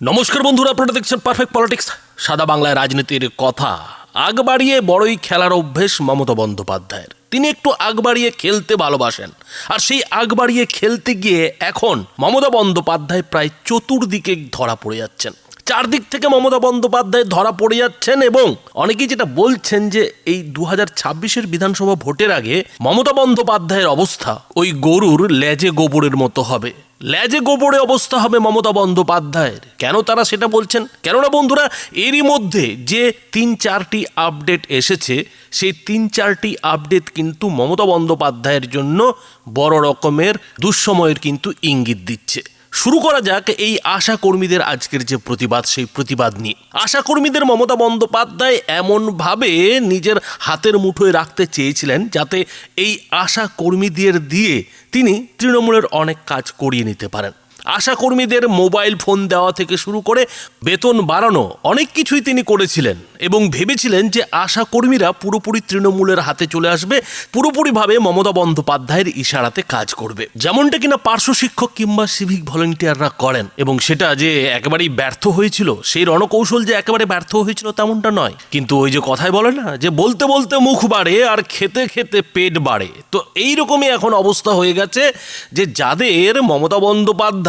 নমস্কার বন্ধুরা, আপনারা দেখছেন পারফেক্ট পলিটিক্স সাদা বাংলায় রাজনীতির কথা। আগ বাড়িয়ে বড়ই খেলার অভ্যেস মমতা বন্দ্যোপাধ্যায়ের। তিনি একটু আগ বাড়িয়ে খেলতে ভালোবাসেন। আর সেই আগ বাড়িয়ে খেলতে গিয়ে এখন মমতা বন্দ্যোপাধ্যায় প্রায় চতুর্দিকে ধরা পড়ে যাচ্ছেন। চারদিক থেকে মমতা বন্দ্যোপাধ্যায় ধরা পড়ে যাচ্ছেন এবং অনেকেই যেটা বলছেন যে এই দু হাজার ছাব্বিশের বিধানসভা ভোটের আগে মমতা বন্দ্যোপাধ্যায়ের অবস্থা ওই গরুর লেজে গোবরের মতো হবে। লেজে গোবরে অবস্থা হবে মমতা বন্দ্যোপাধ্যায়ের। কেন তারা সেটা বলছেন? কেননা বন্ধুরা, এরই মধ্যে যে তিন চারটি আপডেট এসেছে, সেই তিন চারটি আপডেট কিন্তু মমতা বন্দ্যোপাধ্যায়ের জন্য বড় রকমের দুঃসময়ের কিন্তু ইঙ্গিত দিচ্ছে। শুরু করা যাক এই আশা কর্মীদের আজকের যে প্রতিবাদ, সেই প্রতিবাদ নিয়ে। আশা কর্মীদের মমতা বন্দ্যোপাধ্যায় এমনভাবে নিজের হাতের মুঠোয় রাখতে চেয়েছিলেন যাতে এই আশা কর্মীদের দিয়ে তিনি তৃণমূলের অনেক কাজ করিয়ে নিতে পারেন। আশা কর্মীদের মোবাইল ফোন দেওয়া থেকে শুরু করে বেতন বাড়ানো অনেক কিছুই তিনি করেছিলেন এবং ভেবেছিলেন যে আশা কর্মীরা পুরোপুরি তৃণমূলের হাতে চলে আসবে, পুরোপুরিভাবে মমতা বন্দ্যোপাধ্যায়ের ইশারাতে কাজ করবে। যেমনটা কিনা পার্শ্ব শিক্ষক কিংবা সিভিক ভলেন্টিয়াররা করেন এবং সেটা যে একেবারেই ব্যর্থ হয়েছিল, সেই রণকৌশল যে একেবারে ব্যর্থ হয়েছিল তেমনটা নয়। কিন্তু ওই যে কথায় বলে না যে বলতে বলতে মুখ বাড়ে আর খেতে খেতে পেট বাড়ে। তো এইরকমই এখন অবস্থা হয়ে গেছে যে যাদের মমতা বন্দ্যোপাধ্যায়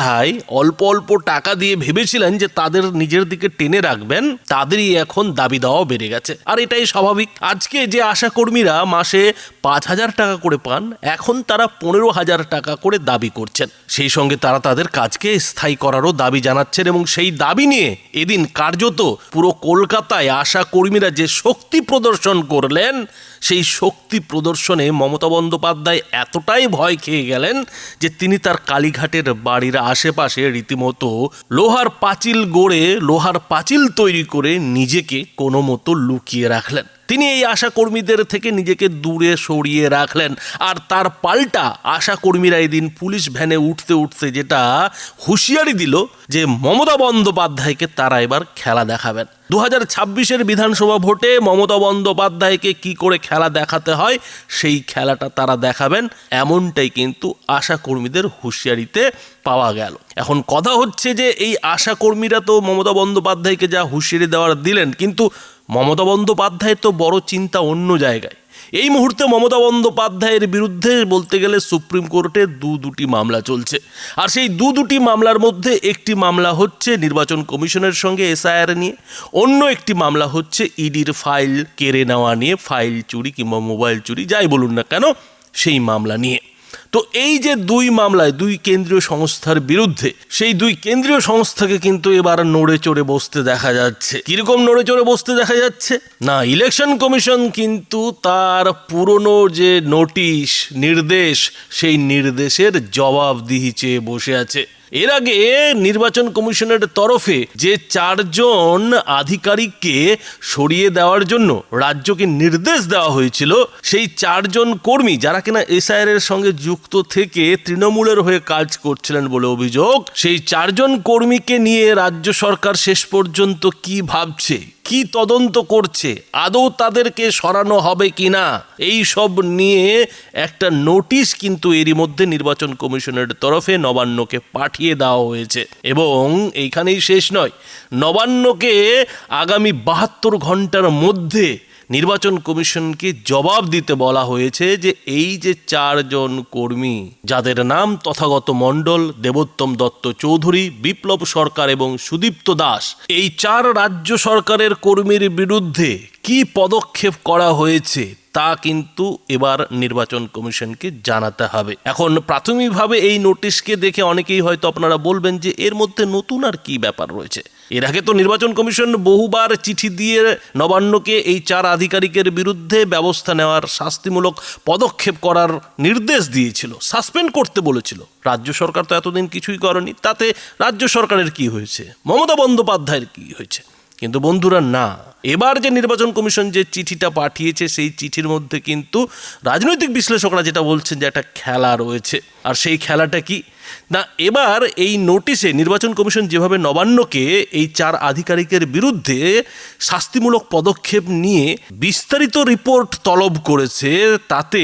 অল্প অল্প টাকা দিয়ে ভেবেছিলেন যে তাদের নিজের দিকে টেনে রাখবেন, তাদেরই এখন দাবি দেওয়া বেড়ে গেছে। আর এটাই স্বাভাবিক। আজকে যে আশা কর্মীরা মাসে পাঁচ হাজার টাকা করে পান, এখন তারা পনেরো হাজার টাকা করে দাবি করছেন। সেই সঙ্গে তারা তাদের কাজকে স্থায়ী করারও দাবি জানাচ্ছেন এবং সেই দাবি নিয়ে এদিন কার্যত পুরো কলকাতায় আশা কর্মীরা যে শক্তি প্রদর্শন করলেন, সেই শক্তি প্রদর্শনে মমতা বন্দ্যোপাধ্যায় এতটাই ভয় খেয়ে গেলেন যে তিনি তার কালীঘাটের বাড়ির আশেপাশে রীতিমতো লোহার পাঁচিল গড়ে লোহার পাঁচিল তৈরি করে নিজেকে কোনো মতো লুকিয়ে রাখলেন। তিনি এই আশা কর্মীদের থেকে নিজেকে দূরে সরিয়ে রাখলেন। আর তার পাল্টা আশা কর্মীরা এদিন পুলিশ ভ্যানে উঠতে উঠতে যেটা হুঁশিয়ারি দিল যে মমতা বন্দ্যোপাধ্যায়কে তারা এবার খেলা দেখাবেন। দু হাজার ছাব্বিশের বিধানসভা ভোটে মমতা বন্দ্যোপাধ্যায়কে কি করে খেলা দেখাতে হয়, সেই খেলাটা তারা দেখাবেন। এমনটাই কিন্তু আশা কর্মীদের হুঁশিয়ারিতে পাওয়া গেল। এখন কথা হচ্ছে যে এই আশা কর্মীরা তো মমতা বন্দ্যোপাধ্যায়কে যা হুঁশিয়ারি দেওয়ার দিলেন, কিন্তু মমতা বন্দ্যোপাধ্যায় তো বড় চিন্তা অন্য জায়গায়। এই মুহূর্তে মমতা বন্দ্যোপাধ্যায়ের বিরুদ্ধে বলতে গেলে সুপ্রিম কোর্টে দু দুটি মামলা চলছে। আর সেই দু দুটি মামলার মধ্যে একটি মামলা হচ্ছে নির্বাচন কমিশনের সঙ্গে এসআইআর নিয়ে, অন্য একটি মামলা হচ্ছে ইডির ফাইল কেড়ে নেওয়া নিয়ে, ফাইল চুরি কিংবা মোবাইল চুরি, যাই বলুন না কেন, সেই মামলা নিয়ে। তো এই যে দুই মামলায়, দুই কেন্দ্রীয় সংস্থার বিরুদ্ধে, সেই দুই কেন্দ্রীয় সংস্থাকে কিন্তু এবার নড়ে চড়ে বসতে দেখা যাচ্ছে। কীরকম নড়ে চড়ে বসতে দেখা যাচ্ছে? না, ইলেকশন কমিশন কিন্তু তার পুরনো যে নোটিশ, নির্দেশ, সেই নির্দেশের জবাবদিহি চেয়ে বসে আছে। এর আগে নির্বাচন কমিশনের তরফে যে চারজন আধিকারিককে সরিয়ে দেওয়ার জন্য রাজ্যকে নির্দেশ দেওয়া হয়েছিল, সেই চারজন কর্মী যারা কিনা এসআইআর এর সঙ্গে যুক্ত থেকে তৃণমূলের হয়ে কাজ করছিলেন বলে অভিযোগ, সেই চারজন কর্মীকে নিয়ে রাজ্য সরকার শেষ পর্যন্ত কি ভাবছে? কি তদন্ত করছে? আদৌ তাদেরকে সরানো হবে কি না এই সব নিয়ে একটা নোটিশ কিন্তু এরই মধ্যে নির্বাচন কমিশনের তরফে নবান্নকে পাঠিয়ে দেওয়া হয়েছে। এবং এইখানেই শেষ নয়, নবান্নকে আগামী বাহাত্তর ঘণ্টার মধ্যে নির্বাচন কমিশনকে জবাব দিতে বলা হয়েছে যে এই যে চারজন কর্মী, যাদের নাম তথাগত মণ্ডল, দেবোত্তম দত্ত চৌধুরী, বিপ্লব সরকার এবং সুদীপ্ত দাস, এই চার রাজ্য সরকারের কর্মীর বিরুদ্ধে কি পদক্ষেপ করা হয়েছে তা কিন্তু এবার নির্বাচন কমিশনকে জানাতে হবে। এখন প্রাথমিকভাবে এই নোটিশকে দেখে অনেকেই হয়তো আপনারা বলবেন যে এর মধ্যে নতুন আর কি ব্যাপার রয়েছে। এর আগে তো নির্বাচন কমিশন বহুবার চিঠি দিয়ে নবান্নকে এই চার আধিকারিকের বিরুদ্ধে ব্যবস্থা নেওয়ার শাস্তিমূলক পদক্ষেপ করার নির্দেশ দিয়েছিল, সাসপেন্ড করতে বলেছিল। রাজ্য সরকার তো এতদিন কিছুই করেনি, তাতে রাজ্য সরকারের কি হয়েছে? মমতা বন্দ্যোপাধ্যায়ের কি হয়েছে? কিন্তু বন্ধুরা না। এবার যে নির্বাচন কমিশন যে চিঠিটা পাঠিয়েছে, সেই চিঠির মধ্যে কিন্তু রাজনৈতিক বিশ্লেষকরা যেটা বলছেন যে একটা খেলা রয়েছে। আর সেই খেলাটা কি? না, এবার এই নোটিশে নির্বাচন কমিশন যেভাবে নবান্নকে এই চার আধিকারিকের বিরুদ্ধে শাস্তিমূলক পদক্ষেপ নিয়ে বিস্তারিত রিপোর্ট তলব করেছে, তাতে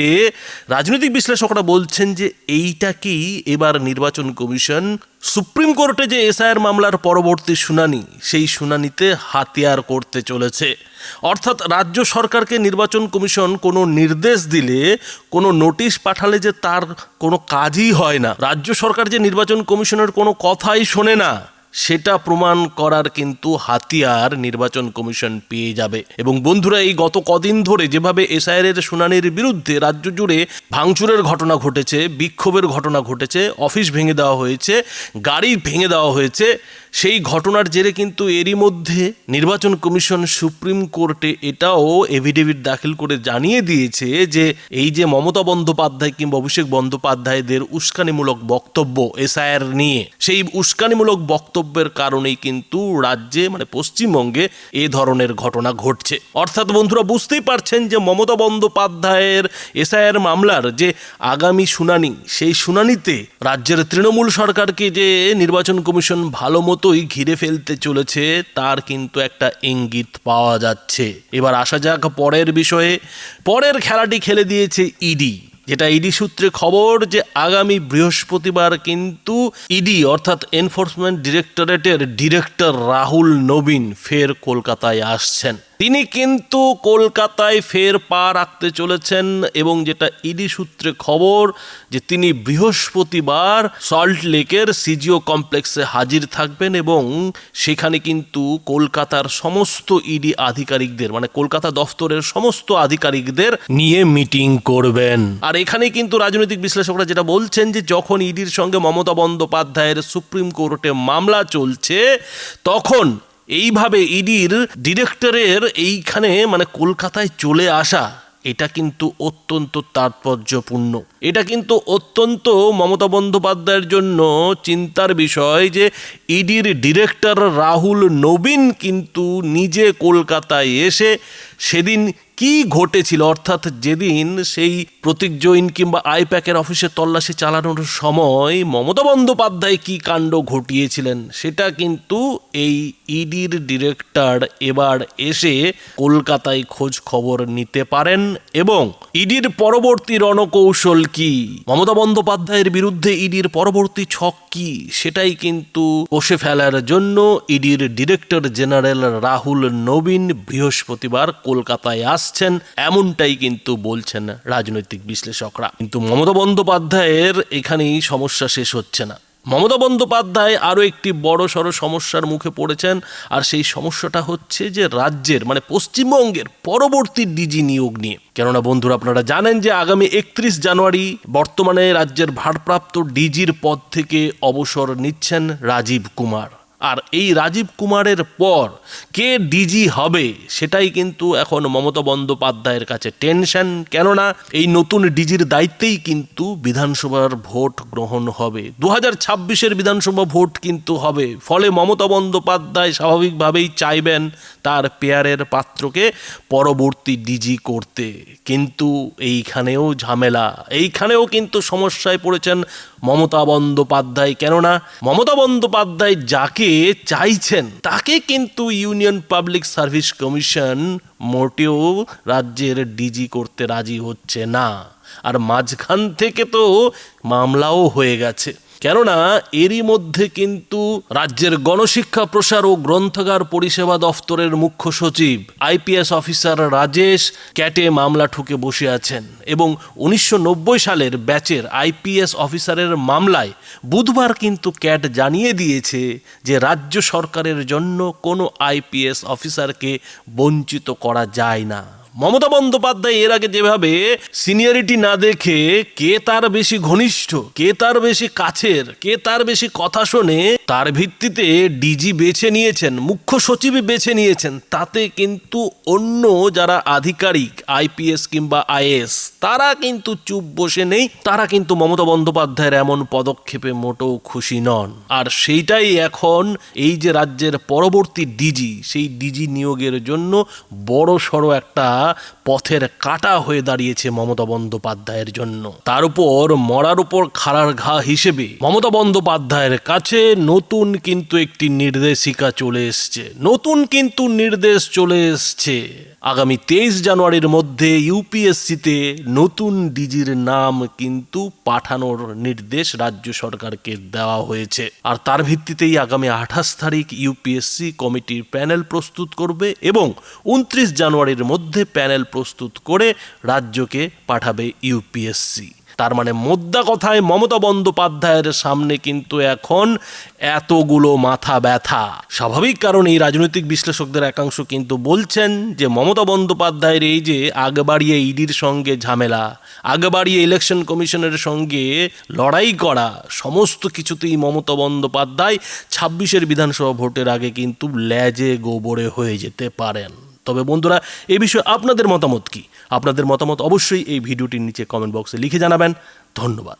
রাজনৈতিক বিশ্লেষকরা বলছেন যে এইটাকেই এবার নির্বাচন কমিশন সুপ্রিম কোর্টে যে এসআইআর মামলার পরবর্তী শুনানি, সেই শুনানিতে হাতিয়ার করতে চলেছে। অর্থাৎ রাজ্য সরকারকে নির্বাচন কমিশন কোনো নির্দেশ দিলে, কোনো নোটিশ পাঠালে যে তার কোনো কাজই হয় না। রাজ্য সরকার যে নির্বাচন কমিশনের কোনো কথাই শোনে না। সেটা প্রমাণ করার কিন্তু হাতিয়ার নির্বাচন কমিশন পেয়ে যাবে। এবং বন্ধুরা, এই গত কদিন ধরে যেভাবে এসআইআর শুনানির বিরুদ্ধে রাজ্য জুড়ে ভাঙচুরের ঘটনা ঘটেছে, বিক্ষোভের ঘটনা ঘটেছে, অফিস ভেঙে দেওয়া হয়েছে, গাড়ি ভেঙে দেওয়া হয়েছে, সেই ঘটনার জেরে কিন্তু এরই মধ্যে নির্বাচন কমিশন সুপ্রিম কোর্টে এটাও এভিডেভিট দাখিল করে জানিয়ে দিয়েছে যে, এই যে মমতা বন্দ্যোপাধ্যায় কিংবা অভিষেক বন্দ্যোপাধ্যায়দের উস্কানিমূলক বক্তব্য এসআইআর নিয়ে, সেই উস্কানিমূলক বক্তব্যের কারণেই কিন্তু রাজ্যে মানে পশ্চিমবঙ্গে এ ধরনের ঘটনা ঘটছে। অর্থাৎ বন্ধুরা, বুঝতেই পারছেন যে মমতা বন্দ্যোপাধ্যায়ের এসআইআর মামলার যে আগামী শুনানি, সেই শুনানিতে রাজ্যের তৃণমূল সরকারকে যে নির্বাচন কমিশন ভালো মতোই ঘিরে ফেলতে চলেছে, তার কিন্তু একটা ইঙ্গিত পাওয়া যাচ্ছে। এবার আসা যাক পরের বিষয়ে। পরের খেলাটি খেলে দিয়েছে ইডি। যেটা ইডি সূত্রে খবর যে আগামী বৃহস্পতিবার কিন্তু ইডি, অর্থাৎ এনফোর্সমেন্ট ডিরেক্টরেটের ডিরেক্টর রাহুল নবীন ফের কলকাতায় আসছেন। তিনি কিন্তু কলকাতায় ফের পা রাখতে চলেছেন এবং যেটা ইডি সূত্রে খবর যে তিনি বৃহস্পতিবার সল্ট লেকের সিজিও কমপ্লেক্সে হাজির থাকবেন এবং সেখানে কিন্তু কলকাতার সমস্ত ইডি আধিকারিকদের মানে কলকাতা দফতরের সমস্ত আধিকারিকদের নিয়ে মিটিং করবেন। আর এখানে কিন্তু রাজনৈতিক বিশ্লেষকরা যেটা বলছেন যে যখন ইডির সঙ্গে মমতা বন্দ্যোপাধ্যায়ের সুপ্রিম কোর্টে মামলা চলছে, তখন এইভাবে ইডির ডিরেক্টরের এইখানে মানে কলকাতায় চলে আসা, এটা কিন্তু অত্যন্ত তাৎপর্যপূর্ণ। এটা কিন্তু অত্যন্ত মমতা বন্দ্যোপাধ্যায়ের জন্য চিন্তার বিষয় যে ইডির ডিরেক্টর রাহুল নবীন কিন্তু নিজে কলকাতায় এসে সেদিন কি ঘটেছিল? অর্থাৎ যেদিন সেই প্রতীক জৈন কিংবা আইপ্যাকের অফিসে তল্লাশি চালানোর সময় মমতা বন্দ্যোপাধ্যায় কি কাণ্ড ঘটিয়েছিলেন সেটা কিন্তু এই ইডির ডিরেক্টর এবার এসে কলকাতায় খোঁজ খবর নিতে পারেন এবং ইডির পরবর্তী রণকৌশল কি? মমতা বন্দ্যোপাধ্যায়ের বিরুদ্ধে ইডির পরবর্তী ছক কি? সেটাই কিন্তু কষে ফেলার জন্য ইডির ডিরেক্টর জেনারেল রাহুল নবীন বৃহস্পতিবার কলকাতায় আসছেন, এমনটাই কিন্তু বলছেন রাজনৈতিক বিশ্লেষকরা। কিন্তু মমতা বন্দ্যোপাধ্যায়ের এখানেই সমস্যা শেষ হচ্ছে না। মমতা বন্দ্যোপাধ্যায় আরও একটি বড় সড়ো সমস্যার মুখে পড়েছেন, আর সেই সমস্যাটা হচ্ছে যে রাজ্যের মানে পশ্চিমবঙ্গের পরবর্তী ডিজি নিয়োগ নিয়ে। কেননা বন্ধুরা, আপনারা জানেন যে আগামী একত্রিশ জানুয়ারি বর্তমানে রাজ্যের ভারপ্রাপ্ত ডিজির পদ থেকে অবসর নিচ্ছেন রাজীব কুমার। আর এই রাজীব কুমারের পর কে ডিজি হবে সেটাই কিন্তু এখন মমতা বন্দ্যোপাধ্যায়ের কাছে টেনশন। কেননা এই নতুন ডিজির দায়িত্বেই কিন্তু বিধানসভার ভোট গ্রহণ হবে। দু হাজার ছাব্বিশের বিধানসভা ভোট কিন্তু হবে। ফলে মমতা বন্দ্যোপাধ্যায় স্বাভাবিকভাবেই চাইবেন তার পেয়ারের পাত্রকে পরবর্তী ডিজি করতে। কিন্তু এইখানেও ঝামেলা। এইখানেও কিন্তু সমস্যায় পড়েছেন মমতা বন্দ্যোপাধ্যায় কেননা মমতা বন্দ্যোপাধ্যায় যাকে চাইছেন, তাকে কিন্তু ইউনিয়ন পাবলিক সার্ভিস কমিশন মোটেও রাজ্যের ডিজি করতে রাজি হচ্ছে না। আর মাঝখান থেকে তো মামলাও হয়ে গেছে। কেননা এরই মধ্যে কিন্তু রাজ্যের গণশিক্ষা প্রসার ও গ্রন্থাগার পরিষেবা দফতরের মুখ্য সচিব, আইপিএস অফিসার রাজেশ ক্যাটে মামলা ঠুকে বসে আছেন এবং উনিশশো নব্বই সালের ব্যাচের আইপিএস অফিসারের মামলায় বুধবার কিন্তু ক্যাট জানিয়ে দিয়েছে যে রাজ্য সরকারের জন্য কোনো আইপিএস অফিসারকে বঞ্চিত করা যায় না। মমতা বন্দ্যোপাধ্যায় এর আগে যেভাবে সিনিয়রিটি না দেখে কে তার বেশি ঘনিষ্ঠ, কে তার বেশি কাছের, কে তার বেশি কথা শোনে, তার ভিত্তিতে ডিজি বেছে নিয়েছেন, মুখ্য সচিব বেছে নিয়েছেন, তাতে কিন্তু অন্য যারা আধিকারিক আইপিএস কিংবা আইএস তারা কিন্তু চুপ বসে নেই, তারা কিন্তু মমতা বন্দ্যোপাধ্যায়ের এমন পদক্ষেপে মোটেও খুশি নন। আর সেইটাই এখন এই যে রাজ্যের পরবর্তী ডিজি, সেই ডিজি নিয়োগের জন্য বড় সড়ো একটা পথের কাটা হয়ে দাঁড়িয়েছে মমতা বন্দ্যোপাধ্যায়ের জন্য। তার উপর মরার উপর খাড়ার ঘা হিসেবে মমতা বন্দ্যোপাধ্যায়ের কাছে নতুন কিন্তু একটি নির্দেশিকা চলে এসছে। নতুন কিন্তু নির্দেশ চলে এসছে। আগামী তেইশ জানুয়ারির মধ্যে ইউপিএসসিতে নতুন ডিজির নাম কিন্তু পাঠানোর নির্দেশ রাজ্য সরকারকে দেওয়া হয়েছে। আর তার ভিত্তিতেই আগামী আঠাশ তারিখ ইউপিএসসি কমিটির প্যানেল প্রস্তুত করবে এবং উনত্রিশ জানুয়ারির মধ্যে প্যানেল প্রস্তুত করে রাজ্যকে পাঠাবে ইউপিএসসি। তার মানে মোদ্দা কথায় মমতা বন্দ্যোপাধ্যায়ের সামনে কিন্তু এখন এতগুলো মাথা ব্যথা। স্বাভাবিক কারণ এই রাজনৈতিক বিশ্লেষকদের একাংশ কিন্তু বলছেন যে মমতা বন্দ্যোপাধ্যায়ের এই যে আগবাড়িয়ে ইডির সঙ্গে ঝামেলা, আগবাড়িয়ে ইলেকশন কমিশনের সঙ্গে লড়াই করা, সমস্ত কিছুতেই মমতা বন্দ্যোপাধ্যায় ছাব্বিশের বিধানসভা ভোটের আগে কিন্তু ল্যাজে গোবরে হয়ে যেতে পারেন। তবে বন্ধুরা, এ বিষয়ে আপনাদের মতামত কি? আপনাদের মতামত অবশ্যই এই ভিডিওটির নিচে কমেন্ট বক্সে লিখে জানাবেন। ধন্যবাদ।